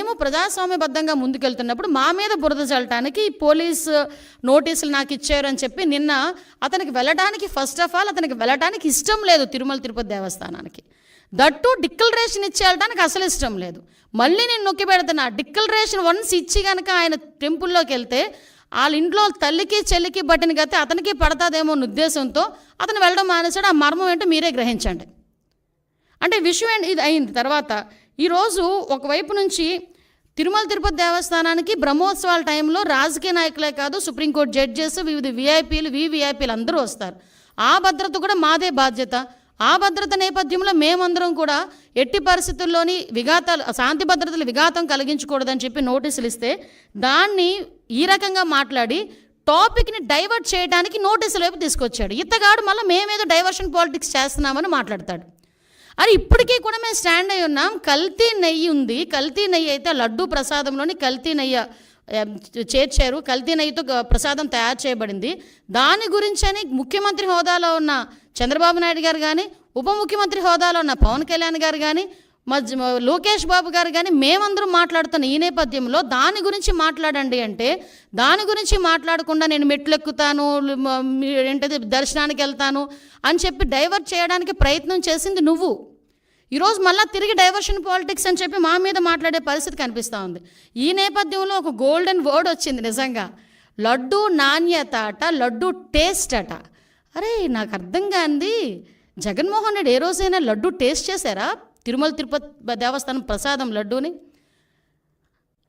మేము ప్రజాస్వామ్యబద్ధంగా ముందుకెళ్తున్నప్పుడు మా మీద బురద చల్లటానికి పోలీసు నోటీసులు నాకు ఇచ్చారు అని చెప్పి నిన్న అతనికి వెళ్ళడానికి ఫస్ట్ ఆఫ్ ఆల్ అతనికి వెళ్ళడానికి ఇష్టం లేదు తిరుమల తిరుపతి దేవస్థానానికి. దట్టు డిక్లరేషన్ ఇచ్చి వెళ్ళడానికి అసలు ఇష్టం లేదు. మళ్ళీ నేను నొక్కి పెడుతున్నా డిక్లరేషన్ వన్స్ ఇచ్చి కనుక ఆయన టెంపుల్లోకి వెళ్తే వాళ్ళ ఇంట్లో తల్లికి చెల్లికి బట్టిన గతే అతనికి పడతాదేమో అన్న ఉద్దేశంతో అతను వెళ్ళడం మానేశాడు. ఆ మర్మం ఏంటో మీరే గ్రహించండి. అంటే విషయం ఏంటి? ఇది అయింది తర్వాత. ఈరోజు ఒకవైపు నుంచి తిరుమల తిరుపతి దేవస్థానానికి బ్రహ్మోత్సవాల టైంలో రాజకీయ నాయకులే కాదు సుప్రీంకోర్టు జడ్జెస్ వివిధ విఐపీలు వివిఐపీలు అందరూ వస్తారు. ఆ భద్రత కూడా మాదే బాధ్యత. ఆ భద్రత నేపథ్యంలో మేమందరం కూడా ఎట్టి పరిస్థితుల్లోని విఘాతాలు శాంతి భద్రతలు విఘాతం కలిగించకూడదని చెప్పి నోటీసులు ఇస్తే దాన్ని ఈ రకంగా మాట్లాడి టాపిక్ని డైవర్ట్ చేయడానికి నోటీసుల వైపు తీసుకొచ్చాడు. ఇతగాడు మళ్ళీ మేమేదో డైవర్షన్ పాలిటిక్స్ చేస్తున్నామని మాట్లాడతాడు. అరే ఇప్పటికీ కూడా మేము స్టాండ్ అయి ఉన్నాం. కల్తీ నెయ్యి ఉంది. కల్తీ నెయ్యి అయితే లడ్డు ప్రసాదంలోని కల్తీ నెయ్యి చేర్చారు. కల్తీ నెయ్యితో ప్రసాదం తయారు చేయబడింది. దాని గురించని ముఖ్యమంత్రి హోదాలో ఉన్న చంద్రబాబు నాయుడు గారు కానీ ఉప ముఖ్యమంత్రి హోదాలో ఉన్న పవన్ కళ్యాణ్ గారు కానీ మధ్య లోకేష్ బాబు గారు కానీ మేమందరం మాట్లాడుతున్న ఈ నేపథ్యంలో దాని గురించి మాట్లాడండి అంటే దాని గురించి మాట్లాడకుండా నేను మెట్లు ఎక్కుతాను ఏంటది దర్శనానికి వెళ్తాను అని చెప్పి డైవర్ట్ చేయడానికి ప్రయత్నం చేసింది నువ్వు. ఈరోజు మళ్ళీ తిరిగి డైవర్షన్ పాలిటిక్స్ అని చెప్పి మా మీద మాట్లాడే పరిస్థితి కనిపిస్తూ ఉంది. ఈ నేపథ్యంలో ఒక గోల్డెన్ వర్డ్ వచ్చింది నిజంగా. లడ్డు నాణ్యత అట లడ్డు టేస్ట్ అట. అరే నాకు అర్థం కాంది. జగన్మోహన్ రెడ్డి ఏ రోజైనా లడ్డు టేస్ట్ చేశారా? తిరుమల తిరుపతి దేవస్థానం ప్రసాదం లడ్డూని?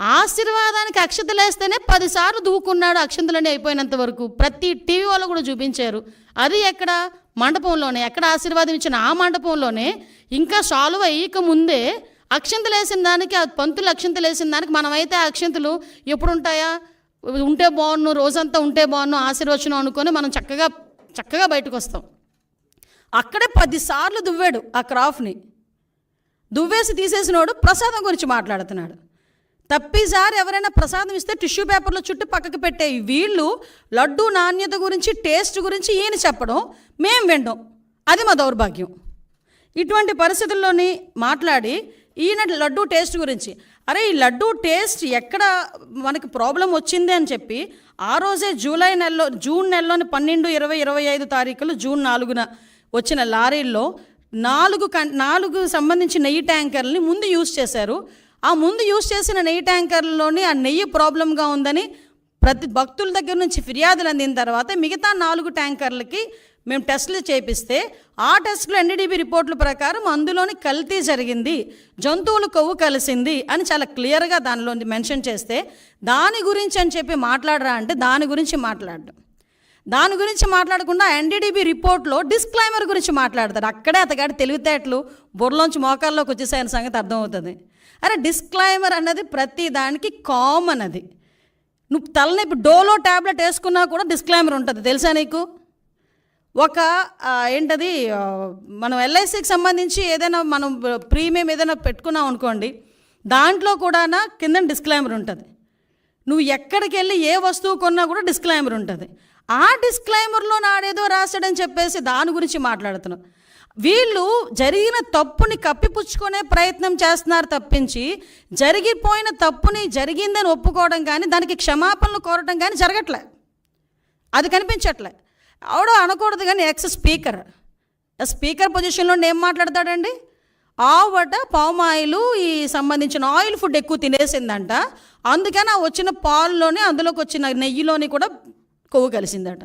ఆశీర్వాదానికి అక్షతలేస్తేనే పదిసార్లు దూకున్నాడు అక్షంతులని అయిపోయినంత వరకు. ప్రతి టీవీ వాళ్ళు కూడా చూపించారు. అది ఎక్కడ? మండపంలోనే ఎక్కడ ఆశీర్వాదం ఇచ్చిన ఆ మండపంలోనే ఇంకా సాల్వ్ అయ్యక ముందే అక్షంతలు వేసిన దానికి ఆ పంతులు అక్షంతలు వేసిన దానికి మనమైతే ఆ అక్షంతలు ఎప్పుడు ఉంటాయా ఉంటే బాగున్ను రోజంతా ఉంటే బాగున్ను ఆశీర్వచనం అనుకొని మనం చక్కగా చక్కగా బయటకు వస్తాం అక్కడే పదిసార్లు దువ్వాడు ఆ క్రాఫ్ని దువ్వేసి తీసేసినోడు ప్రసాదం గురించి మాట్లాడుతున్నాడు. తప్పిసారి ఎవరైనా ప్రసాదం ఇస్తే టిష్యూ పేపర్లో చుట్టూ పక్కకి పెట్టే వీళ్ళు లడ్డు నాణ్యత గురించి టేస్ట్ గురించి ఈయన చెప్పడం మేం వినడం అది మా దౌర్భాగ్యం. ఇటువంటి పరిస్థితుల్లోని మాట్లాడి ఈయన లడ్డు టేస్ట్ గురించి అరే ఈ లడ్డు టేస్ట్ ఎక్కడ మనకి ప్రాబ్లం వచ్చింది అని చెప్పి ఆ రోజే జూలై నెలలో జూన్ నెలలోని పన్నెండు ఇరవై ఇరవై ఐదు తారీఖులు జూన్ నాలుగున వచ్చిన లారీల్లో నాలుగు కం నాలుగు సంబంధించి నెయ్యి ట్యాంకర్ని ముందు యూజ్ చేశారు. ఆ ముందు యూజ్ చేసిన నెయ్యి ట్యాంకర్లలోని ఆ నెయ్యి ప్రాబ్లంగా ఉందని ప్రతి భక్తుల దగ్గర నుంచి ఫిర్యాదులు అందిన తర్వాత మిగతా నాలుగు ట్యాంకర్లకి మేము టెస్టులు చేపిస్తే ఆ టెస్టులో ఎన్డీడీబీ రిపోర్టుల ప్రకారం అందులోని కల్తీ జరిగింది జంతువులు కొవ్వు కలిసింది అని చాలా క్లియర్గా దానిలో మెన్షన్ చేస్తే దాని గురించి అని చెప్పి మాట్లాడరా అంటే దాని గురించి మాట్లాడడం. దాని గురించి మాట్లాడకుండా ఎన్డీడీబీ రిపోర్ట్లో డిస్క్లైమర్ గురించి మాట్లాడతారు అక్కడే అతగాడి తెలివితేటలు బుర్రలోంచి మోకాల్లోకి వచ్చేసాయని సంగతి అర్థమవుతుంది. అరే డిస్క్లైమర్ అన్నది ప్రతి దానికి కామన్ అది. నువ్వు తలనొప్పి డోలో ట్యాబ్లెట్ వేసుకున్నా కూడా డిస్క్లైమర్ ఉంటుంది. తెలుసా నీకు? ఒక ఏంటది మనం ఎల్ఐసికి సంబంధించి ఏదైనా మనం ప్రీమియం ఏదైనా పెట్టుకున్నాం అనుకోండి దాంట్లో కూడా కింద డిస్క్లైమర్ ఉంటుంది. నువ్వు ఎక్కడికి వెళ్ళి ఏ వస్తువు కొన్నా కూడా డిస్క్లైమర్ ఉంటుంది. ఆ డిస్క్లైమర్లో నాడేదో రాశాడని చెప్పేసి దాని గురించి మాట్లాడుతున్నావు. వీళ్ళు జరిగిన తప్పుని కప్పిపుచ్చుకునే ప్రయత్నం చేస్తున్నారు తప్పించి జరిగిపోయిన తప్పుని జరిగిందని ఒప్పుకోవడం కానీ దానికి క్షమాపణలు కోరడం కానీ జరగట్లే. అది కనిపించట్లే. ఆవిడ అనకూడదు కానీ ఎక్స్ స్పీకర్ స్పీకర్ పొజిషన్లో ఏం మాట్లాడతాడండి? ఆవట పామ్ ఆయిల్ ఈ సంబంధించిన ఆయిల్ ఫుడ్ ఎక్కువ తినేసిందంట. అందుకని ఆ వచ్చిన పాల్లోనే అందులోకి వచ్చిన నెయ్యిలోని కూడా కొవ్వు కలిసిందట.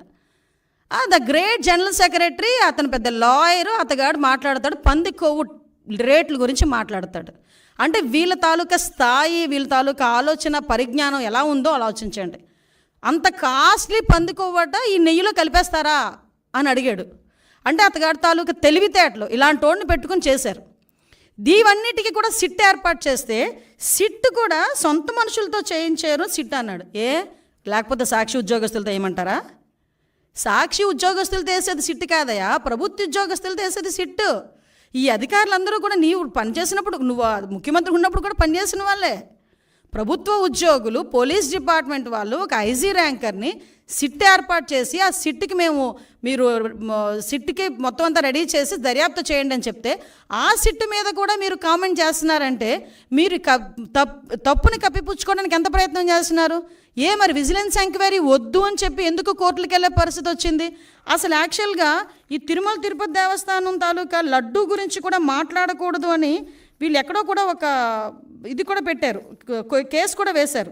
ద గ్రేట్ జనరల్ సెక్రటరీ అతను పెద్ద లాయరు అతగాడు మాట్లాడతాడు పంది కొవ్వు రేట్ల గురించి మాట్లాడతాడు. అంటే వీళ్ళ తాలూకా స్థాయి వీళ్ళ తాలూకా ఆలోచన పరిజ్ఞానం ఎలా ఉందో ఆలోచించండి. అంత కాస్ట్లీ పంది కొవ్వట ఈ నెయ్యిలో కలిపేస్తారా అని అడిగాడు. అంటే అతగాడి తాలూకా తెలివితేటలు ఇలాంటి వాడిని పెట్టుకుని చేశారు. దీవన్నిటికీ కూడా సిట్ ఏర్పాటు చేస్తే సిట్ కూడా సొంత మనుషులతో చేయించారు సిట్ అన్నాడు. ఏ? లేకపోతే సాక్షి ఉద్యోగస్తులతో ఏమంటారా సాక్షి ఉద్యోగస్తులు వేసేది సిట్ కాదయా ప్రభుత్వ ఉద్యోగస్తులు వేసేది సిట్. ఈ అధికారులందరూ కూడా నీవు పనిచేసినప్పుడు నువ్వు ముఖ్యమంత్రి ఉన్నప్పుడు కూడా పనిచేసిన వాళ్ళే. ప్రభుత్వ ఉద్యోగులు పోలీస్ డిపార్ట్మెంట్ వాళ్ళు ఒక ఐజీ ర్యాంకర్ని సిట్ ఏర్పాటు చేసి ఆ సిట్కి మేము మీరు సిట్కి మొత్తం అంతా రెడీ చేసి దర్యాప్తు చేయండి అని చెప్తే ఆ సిట్ మీద కూడా మీరు కామెంట్ చేస్తున్నారంటే మీరు క- తప్పుని కప్పిపుచ్చుకోవడానికి ఎంత ప్రయత్నం చేస్తున్నారు? ఏ మరి విజిలెన్స్ ఎంక్వైరీ వద్దు అని చెప్పి ఎందుకు కోర్టులకు వెళ్ళే పరిస్థితి వచ్చింది? అసలు యాక్చువల్గా ఈ తిరుమల తిరుపతి దేవస్థానం తాలూకా లడ్డు గురించి కూడా మాట్లాడకూడదు అని వీళ్ళు ఎక్కడో కూడా ఒక ఇది కూడా పెట్టారు కేసు కూడా వేశారు.